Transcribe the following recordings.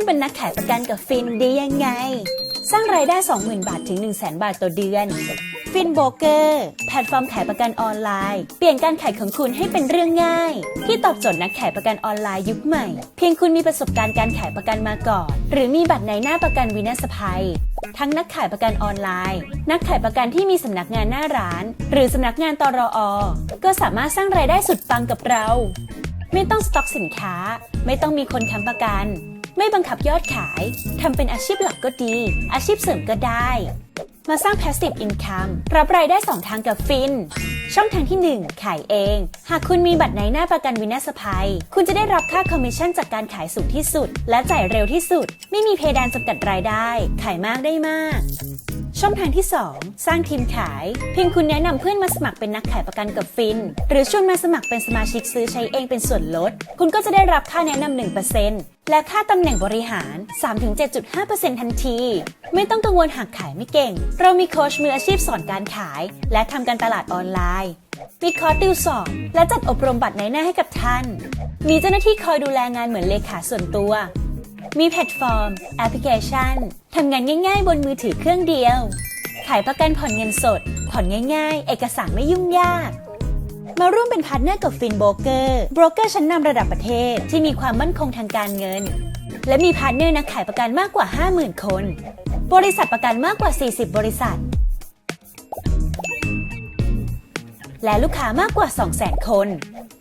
นเป็นนักขายประกันกับฟินด้ยังไง สร้างรายได้ 20,000 บาทถึง 100,000 บาทต่อเดือน ฟินโบเกอร์แพลตฟอร์มขายประกันออนไลน์ เปลี่ยนการขายของคุณให้เป็นเรื่องง่าย ที่ตอบโจทย์นักขายประกันออนไลน์ยุคใหม่ เพียงคุณมีประสบการณ์การขายประกันมาก่อน หรือมีบัตรในหน้าประกันวินาศภัยทั้งนักขายประกันออนไลน์ นักขายประกันที่มีสำนักงานหน้าร้าน หรือสำนักงานตรอก็สามารถสร้างรายได้สุดปังกับเรา ไม่ต้องสต็อกสินค้า ไม่ต้องมีคนค้ำประกัน ไม่บังคับยอดขาย ทำเป็นอาชีพหลักก็ดี อาชีพเสริมก็ได้ มาสร้าง passive income รับรายได้ 2 ทางกับฟิน ช่องทางที่ 1 ขายเอง หากคุณมีบัตรในหน้าประกันวินาศภัย คุณจะได้รับค่าคอมมิชชั่นจากการขายสูงที่สุด และจ่ายเร็วที่สุด ไม่มีเพดานจำกัดรายได้ ขายมากได้มาก ช่องทางที่ 2 สร้างทีมขาย เพียงคุณแนะนำเพื่อนมาสมัครเป็นนักขายประกันกับฟิน หรือชวนมาสมัครเป็นสมาชิกซื้อใช้เองเป็นส่วนลด คุณก็จะได้รับค่าแนะนำ1%และค่าตำแหน่งบริหาร 3-7.5%ทันที ไม่ต้องกังวลหากขายไม่เก่ง เรามีโค้ชมืออาชีพสอนการขาย และทำการตลาดออนไลน์มีคอร์สติวสอนและจัดอบรมบัตรในหน้าให้กับท่าน มีเจ้าหน้าที่คอยดูแลงานเหมือนเลขาส่วนตัว มีแพลตฟอร์ม แอปพลิเคชัน ทำงานง่าย ๆ บนมือถือเครื่องเดียว ขายประกันผ่อนเงินสด ผ่อนง่าย ๆ เอกสารไม่ยุ่งยาก มาร่วมเป็นพาร์ทเนอร์กับฟินโบรกเกอร์โบรกเกอร์ชั้นนำระดับประเทศที่มีความมั่นคงทางการเงิน และมีพาร์ทเนอร์นักขายประกันมากกว่า 50,000 คน บริษัทประกันมากกว่า 40 บริษัท และลูกค้ามากกว่า 200,000 คน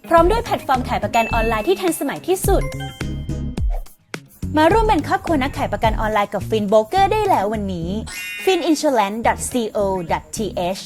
พร้อมด้วยแพลตฟอร์มขายประกันออนไลน์ที่ทันสมัยที่สุด มาร่วมเป็นครอบครัวนักขายประกันออนไลน์กับฟินโบเกอร์ได้แล้ววันนี้ fininsurance.co.th